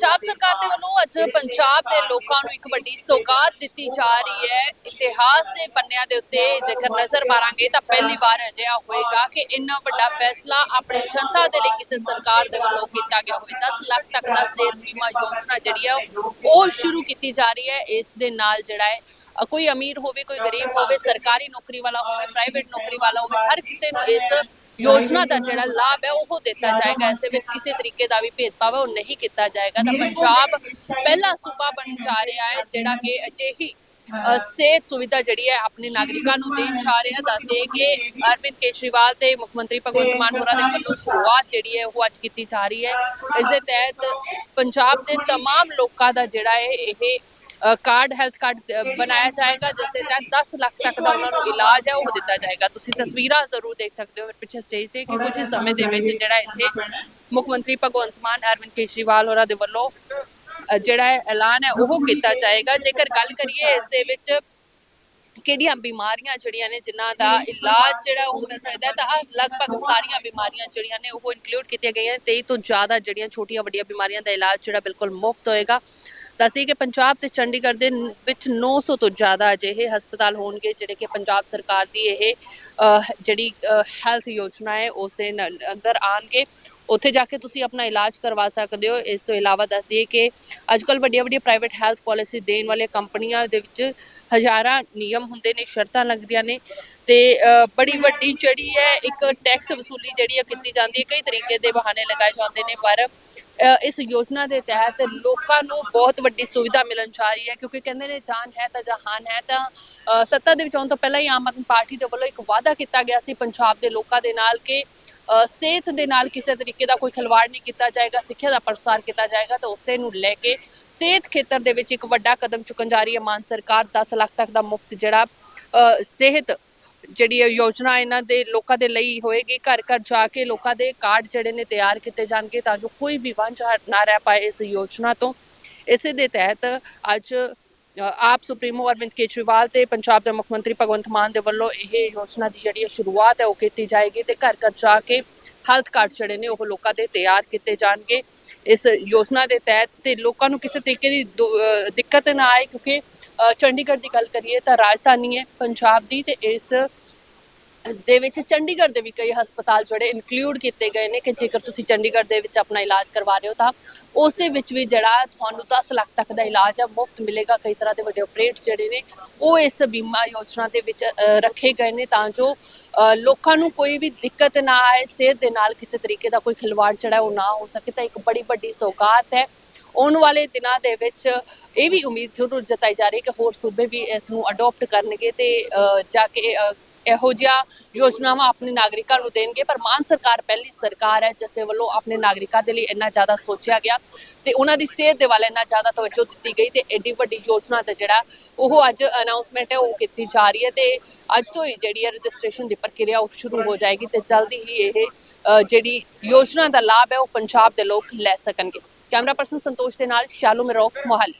ਪੰਜਾਬ ਸਰਕਾਰ ਦੇ ਵੱਲੋਂ ਅੱਜ ਪੰਜਾਬ ਦੇ ਲੋਕਾਂ ਨੂੰ ਇੱਕ ਵੱਡੀ ਸੌਗਾਤ ਦਿੱਤੀ ਜਾ ਰਹੀ ਹੈ। ਇਤਿਹਾਸ ਦੇ ਪੰਨਿਆਂ ਦੇ ਉੱਤੇ ਜੇਕਰ ਨਜ਼ਰ ਮਾਰਾਂਗੇ ਤਾਂ ਪਹਿਲੀ ਵਾਰ ਅਜਿਹਾ ਹੋਏਗਾ ਕਿ ਇੰਨਾ ਵੱਡਾ ਫੈਸਲਾ ਆਪਣੀ ਜਨਤਾ ਦੇ ਲਈ ਕਿਸੇ ਸਰਕਾਰ ਦੇ ਵੱਲੋਂ ਕੀਤਾ ਗਿਆ ਹੋਵੇ। 10 ਲੱਖ ਤੱਕ ਦਾ ਸਿਹਤ ਬੀਮਾ ਯੋਜਨਾ ਜਿਹੜੀ ਹੈ ਉਹ ਸ਼ੁਰੂ ਕੀਤੀ ਜਾ ਰਹੀ ਹੈ। ਇਸ ਦੇ ਨਾਲ ਜਿਹੜਾ ਹੈ ਕੋਈ ਅਮੀਰ ਹੋਵੇ ਕੋਈ ਗਰੀਬ ਹੋਵੇ ਸਰਕਾਰੀ ਨੌਕਰੀ ਵਾਲਾ ਹੋਵੇ ਪ੍ਰਾਈਵੇਟ ਨੌਕਰੀ ਵਾਲਾ ਹੋਵੇ ਹਰ ਕਿਸੇ ਨੂੰ ਇਸ ਯੋਜਨਾ ਦਾ ਜਿਹੜਾ ਲਾਭ ਹੈ ਉਹ ਦਿੱਤਾ ਜਾਏਗਾ ਇਸ ਦੇ ਵਿੱਚ ਕਿਸੇ ਤਰੀਕੇ ਦਾ ਵੀ ਭੇਦਭਾਵ ਹੈ ਉਹ ਨਹੀਂ ਕੀਤਾ ਜਾਏਗਾ ਤਾਂ ਪੰਜਾਬ ਪਹਿਲਾ ਸੂਬਾ ਬਣ ਜਾ ਰਿਹਾ ਹੈ ਜਿਹੜਾ ਕਿ ਅਜਿਹੀ ਅ, ਸਿਹਤ ਸੁਵਿਧਾ ਜਿਹੜੀ ਹੈ ਆਪਣੇ ਨਾਗਰਿਕਾਂ ਨੂੰ ਦੇਣ ਜਾ ਰਿਹਾ ਦੱਸਦੇ ਕਿ ਅਰਵਿੰਦ ਕੇਜਰੀਵਾਲ ਤੇ ਮੁੱਖ ਮੰਤਰੀ ਭਗਵੰਤ ਮਾਨ ਹੋਰਾਂ ਦੇ ਵੱਲੋਂ ਸ਼ੁਰੂਆਤ ਜਿਹੜੀ ਹੈ ਉਹ ਅੱਜ ਕੀਤੀ ਜਾ ਰਹੀ ਹੈ ਇਸ ਦੇ ਤਹਿਤ ਪੰਜਾਬ ਦੇ तमाम ਲੋਕਾਂ ਦਾ ਜਿਹੜਾ ਹੈ ਇਹ ਅ, ਕਾਰਡ ਹੈਲਥ ਕਾਰਡ ਬਣਾਇਆ ਜਾਏਗਾ, ਜਿਸ ਦੇ ਤਹਿਤ 10 ਲੱਖ ਤੱਕ ਦਾ ਉਹਨਾਂ ਨੂੰ ਇਲਾਜ ਹੈ, ਉਹ ਦਿੱਤਾ ਜਾਏਗਾ। ਤੁਸੀਂ ਤਸਵੀਰਾਂ ਜ਼ਰੂਰ ਦੇਖ ਸਕਦੇ ਹੋ ਪਿੱਛੇ ਸਟੇਜ ਤੇ ਕਿ ਕੁਝ ਸਮੇਂ ਦੇ ਵਿੱਚ ਜਿਹੜਾ ਇੱਥੇ ਮੁੱਖ ਮੰਤਰੀ ਭਗਵੰਤ ਮਾਨ, ਅਰਵਿੰਦ ਕੇਜਰੀਵਾਲ ਹੋਰਾਂ ਦੇ ਵੱਲੋਂ ਜਿਹੜਾ ਐਲਾਨ ਹੈ, ਉਹ ਕੀਤਾ ਜਾਏਗਾ। ਜੇਕਰ ਗੱਲ ਕਰੀਏ ਇਸ ਦੇ ਵਿੱਚ ਕਿਹੜੀਆਂ ਬਿਮਾਰੀਆਂ ਜਿਹੜੀਆਂ ਨੇ, ਜਿਨ੍ਹਾਂ ਦਾ ਇਲਾਜ ਜਿਹੜਾ ਉਹ ਮਿਲ ਸਕਦਾ ਤਾਂ ਲਗਭਗ ਸਾਰੀਆਂ ਬਿਮਾਰੀਆਂ ਜਿਹੜੀਆਂ ਨੇ, ਉਹ ਇਨਕਲੂਡ ਕੀਤੀਆਂ ਗਈਆਂ ਨੇ। 23 ਤੋਂ ਜ਼ਿਆਦਾ ਜਿਹੜੀਆਂ ਛੋਟੀਆਂ ਵੱਡੀਆਂ ਬਿਮਾਰੀਆਂ ਦਾ ਇਲਾਜ ਜਿਹੜਾ ਬਿਲਕੁਲ ਮੁਫਤ ਹੋਏਗਾ। ਦੱਸਦੀ ਕਿ ਪੰਜਾਬ ਤੇ ਚੰਡੀਗੜ੍ਹ ਦੇ ਨ- ਵਿੱਚ 900 ਤੋਂ ਜ਼ਿਆਦਾ ਅਜਿਹੇ ਹਸਪਤਾਲ ਹੋਣਗੇ ਜਿਹੜੇ ਕਿ ਪੰਜਾਬ ਸਰਕਾਰ ਦੀ ਇਹ ਜਿਹੜੀ ਹੈਲਥ ਯੋਜਨਾ ਹੈ, ਉਸ ਦੇ ਅੰਦਰ ਆਣਗੇ ਉੱਥੇ ਜਾ ਕੇ ਤੁਸੀਂ ਆਪਣਾ ਇਲਾਜ ਕਰਵਾ ਸਕਦੇ ਹੋ। ਇਸ ਤੋਂ ਇਲਾਵਾ ਦੱਸ ਦਈਏ ਕਿ ਅੱਜ ਕੱਲ੍ਹ ਵੱਡੀਆਂ ਵੱਡੀਆਂ ਪ੍ਰਾਈਵੇਟ ਹੈਲਥ ਪਾਲਿਸੀ ਦੇਣ ਵਾਲੀਆਂ ਕੰਪਨੀਆਂ ਦੇ ਵਿੱਚ ਹਜ਼ਾਰਾਂ ਨਿਯਮ ਹੁੰਦੇ ਨੇ, ਸ਼ਰਤਾਂ ਲੱਗਦੀਆਂ ਨੇ ਤੇ ਬੜੀ ਵੱਡੀ ਜਿਹੜੀ ਹੈ ਇੱਕ ਟੈਕਸ ਵਸੂਲੀ ਜਿਹੜੀ ਹੈ ਕੀਤੀ ਜਾਂਦੀ ਹੈ। ਕਈ ਤਰੀਕੇ ਦੇ ਬਹਾਨੇ ਲਗਾਏ ਜਾਂਦੇ ਨੇ, ਪਰ ਇਸ ਯੋਜਨਾ ਦੇ ਤਹਿਤ ਲੋਕਾਂ ਨੂੰ ਬਹੁਤ ਵੱਡੀ ਸੁਵਿਧਾ ਮਿਲਣ ਜਾ ਰਹੀ ਹੈ ਕਿਉਂਕਿ ਕਹਿੰਦੇ ਨੇ ਜਾਨ ਹੈ ਤਾਂ ਜਹਾਨ ਹੈ ਤਾਂ ਸੱਤਾ ਦੇ ਵਿੱਚ ਆਉਣ ਤੋਂ ਪਹਿਲਾਂ ਹੀ ਆਮ ਆਦਮੀ ਪਾਰਟੀ ਦੇ ਵੱਲੋਂ ਇੱਕ ਵਾਅਦਾ ਕੀਤਾ ਗਿਆ ਸੀ ਪੰਜਾਬ ਦੇ ਲੋਕਾਂ ਦੇ ਨਾਲ ਕਿ ਸਿਹਤ ਦੇ ਨਾਲ ਕਿਸੇ ਤਰੀਕੇ ਦਾ ਕੋਈ ਖਿਲਵਾੜ ਨਹੀਂ ਕੀਤਾ ਜਾਏਗਾ ਸਿੱਖਿਆ ਦਾ ਪ੍ਰਸਾਰ ਕੀਤਾ ਜਾਏਗਾ ਤਾਂ ਉਸੇ ਨੂੰ ਲੈ ਕੇ ਸਿਹਤ ਖੇਤਰ ਦੇ ਵਿੱਚ ਇੱਕ ਵੱਡਾ ਕਦਮ ਚੁੱਕਣ ਜਾ ਰਹੀ ਹੈ ਮਾਨ ਸਰਕਾਰ 10 ਲੱਖ ਤੱਕ ਦਾ ਮੁਫਤ ਜਿਹੜਾ ਅ, ਸਿਹਤ ਜਿਹੜੀ ਯੋਜਨਾ ਇਹਨਾਂ ਦੇ ਲੋਕਾਂ ਦੇ ਲਈ ਹੋਏਗੀ ਘਰ ਘਰ ਜਾ ਕੇ ਲੋਕਾਂ ਦੇ ਕਾਰਡ ਜਿਹੜੇ ਨੇ ਤਿਆਰ ਕੀਤੇ ਜਾਣਗੇ ਤਾਂ ਜੋ ਕੋਈ ਵੀ ਵਾਂਝਾ ਨਾ ਰਹਿ ਪਾਏ ਇਸ ਯੋਜਨਾ ਤੋਂ। ਇਸੇ ਦੇ ਤਹਿਤ ਅੱਜ ਆਪ ਸੁਪਰੀਮੋ ਅਰਵਿੰਦ ਕੇਜਰੀਵਾਲ ਤੇ ਪੰਜਾਬ ਦੇ ਮੁੱਖ ਮੰਤਰੀ ਭਗਵੰਤ ਮਾਨ ਦੇ ਵੱਲੋਂ ਇਹ ਯੋਜਨਾ ਦੀ ਜਿਹੜੀ ਹੈ ਸ਼ੁਰੂਆਤ ਹੈ, ਉਹ ਕੀਤੀ ਜਾਏਗੀ ਤੇ ਘਰ ਘਰ ਜਾ ਕੇ ਹੈਲਥ ਕਾਰਡ ਜਿਹੜੇ ਨੇ, ਉਹ ਲੋਕਾਂ ਦੇ ਤਿਆਰ ਕੀਤੇ ਜਾਣਗੇ। ਇਸ ਯੋਜਨਾ ਦੇ ਤਹਿਤ ਤੇ ਲੋਕਾਂ ਨੂੰ ਕਿਸੇ ਤਰੀਕੇ ਦੀ ਦੁ- ਦਿੱਕਤ ਨਾ ਆਏ ਕਿਉਂਕਿ ਚੰਡੀਗੜ੍ਹ ਦੀ ਗੱਲ ਕਰੀਏ ਤਾਂ ਰਾਜਧਾਨੀ ਹੈ ਪੰਜਾਬ ਦੀ ਤੇ ਇਸ ਦੇ ਵਿੱਚ ਚੰਡੀਗੜ੍ਹ ਦੇ ਵੀ ਕਈ ਹਸਪਤਾਲ ਜਿਹੜੇ ਇਨਕਲੂਡ ਕੀਤੇ ਗਏ ਨੇ ਕਿ ਜੇਕਰ ਤੁਸੀਂ ਚੰਡੀਗੜ੍ਹ ਦੇ ਵਿੱਚ ਆਪਣਾ ਇਲਾਜ ਕਰਵਾ ਰਹੇ ਹੋ ਤਾਂ ਉਸ ਦੇ ਵਿੱਚ ਵੀ ਜਿਹੜਾ ਤੁਹਾਨੂੰ 10 ਲੱਖ ਤੱਕ ਦਾ ਇਲਾਜ ਹੈ ਮੁਫਤ ਮਿਲੇਗਾ। ਕਈ ਤਰ੍ਹਾਂ ਦੇ ਵੱਡੇ ਆਪਰੇਟ ਜਿਹੜੇ ਨੇ, ਉਹ ਇਸ ਬੀਮਾ ਯੋਜਨਾ ਦੇ ਵਿੱਚ ਰੱਖੇ ਗਏ ਨੇ ਤਾਂ ਜੋ ਲੋਕਾਂ ਨੂੰ ਕੋਈ ਵੀ ਦਿੱਕਤ ਨਾ ਆਏ, ਸਿਹਤ ਦੇ ਨਾਲ ਕਿਸੇ ਤਰੀਕੇ ਦਾ ਕੋਈ ਖਿਲਵਾੜ ਜਿਹੜਾ ਉਹ ਨਾ ਹੋ ਸਕੇ ਤਾਂ ਇੱਕ ਬੜੀ ਵੱਡੀ ਸੌਗਾਤ ਹੈ। ਆਉਣ ਵਾਲੇ ਦਿਨਾਂ ਦੇ ਵਿੱਚ ਇਹ ਵੀ ਉਮੀਦ ਜ਼ਰੂਰ ਜਤਾਈ ਜਾ ਰਹੀ ਹੈ ਕਿ ਹੋਰ ਸੂਬੇ ਵੀ ਇਸ ਨੂੰ ਅਡਾਪਟ ਕਰਨਗੇ ਤੇ ਜਾ ਕੇ ਇਹੋ ਜਿਹਾ ਯੋਜਨਾਵਾਂ ਆਪਣੇ ਨਾਗਰਿਕਾਂ ਨੂੰ ਦੇਣਗੇ, ਪਰ ਮਾਨ ਸਰਕਾਰ ਪਹਿਲੀ ਸਰਕਾਰ ਹੈ ਜਿਸ ਦੇ ਵੱਲੋਂ ਆਪਣੇ ਨਾਗਰਿਕਾਂ ਦੇ ਲਈ ਇੰਨਾ ਜ਼ਿਆਦਾ ਸੋਚਿਆ ਗਿਆ ਤੇ ਉਹਨਾਂ ਦੀ ਸਿਹਤ ਦੇ ਵੱਲ ਇੰਨਾ ਜ਼ਿਆਦਾ ਤਵੱਜੋ ਦਿੱਤੀ ਗਈ ਤੇ ਐਡੀ ਵੱਡੀ ਯੋਜਨਾ ਤੇ ਜਿਹੜਾ ਉਹ ਅੱਜ ਅਨਾਉਂਸਮੈਂਟ ਹੈ, ਉਹ ਕੀਤੀ ਜਾ ਰਹੀ ਹੈ ਤੇ ਅੱਜ ਤੋਂ ਹੀ ਜਿਹੜੀ ਹੈ ਰਜਿਸਟ੍ਰੇਸ਼ਨ ਦੀ ਪ੍ਰਕਿਰਿਆ ਉਹ ਸ਼ੁਰੂ ਹੋ ਜਾਏਗੀ ਤੇ ਜਲਦੀ ਹੀ ਇਹ ਜਿਹੜੀ ਯੋਜਨਾ ਦਾ ਲਾਭ ਹੈ, ਉਹ ਪੰਜਾਬ ਦੇ ਲੋਕ ਲੈ ਸਕਣਗੇ। ਕੈਮਰਾ ਪਰਸਨ ਸੰਤੋਸ਼ ਦੇ ਨਾਲ, ਸ਼ਾਲੂ ਮੇਰੋ ਮੋਹਾਲੀ।